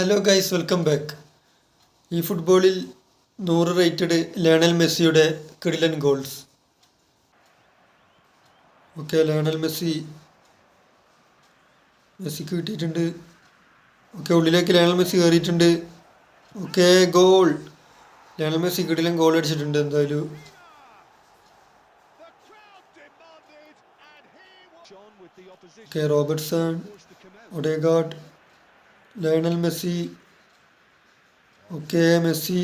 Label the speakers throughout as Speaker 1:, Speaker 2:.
Speaker 1: Hello guys welcome back ഈ ഫുട്ബോളിൽ നൂറ് റേറ്റഡ് ലയണൽ മെസ്സിയുടെ കിടിലൻ ഗോൾസ് ഓക്കെ ലയണൽ മെസ്സി. മെസ്സിക്ക് കിട്ടിയിട്ടുണ്ട്. ഓക്കെ ഉള്ളിലേക്ക് ലയണൽ മെസ്സി കയറിയിട്ടുണ്ട് ഓക്കെ ഗോൾ ലയണൽ മെസ്സി കിടിലൻ ഗോൾ അടിച്ചിട്ടുണ്ട് എന്തായാലും. Okay Robertson Odegaard Lionel Messi okay Messi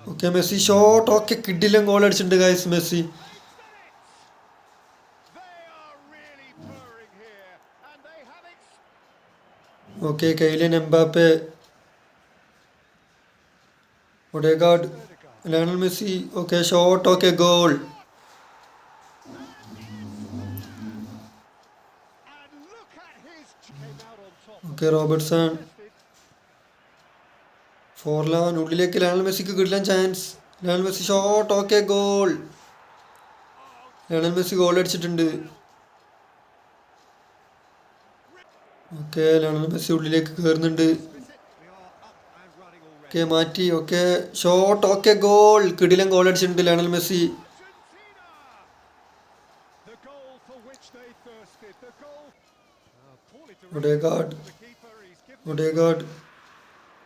Speaker 1: okay Messi shot okay കിഡിലും goal അടിച്ചിട്ടുണ്ട് guys Messi okay Kylian Mbappe Odegaard Lionel Messi okay shot okay goal okay Robertson four ലെവൻ ഉള്ളിലേക്ക് Lionel മെസ്സിക്ക് കിട്ടാൻ chance Lionel Messi shot okay goal Lionel Messi goal അടിച്ചിട്ടുണ്ട്. Okay Lionel Messi ഉള്ളിലേക്ക് കയറുന്നുണ്ട് okay മാറ്റി. Okay shot okay goal കിടിലൻ goal അടിച്ചിട്ടുണ്ട് Lionel Messi. Odegaard Odegaard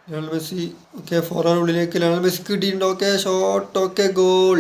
Speaker 1: Lionel Messi okay ഫോറാൻ ഉള്ളിലേക്ക് ലയണൽ മെസ്സി കിട്ടിയിട്ടുണ്ട്? Okay shot okay goal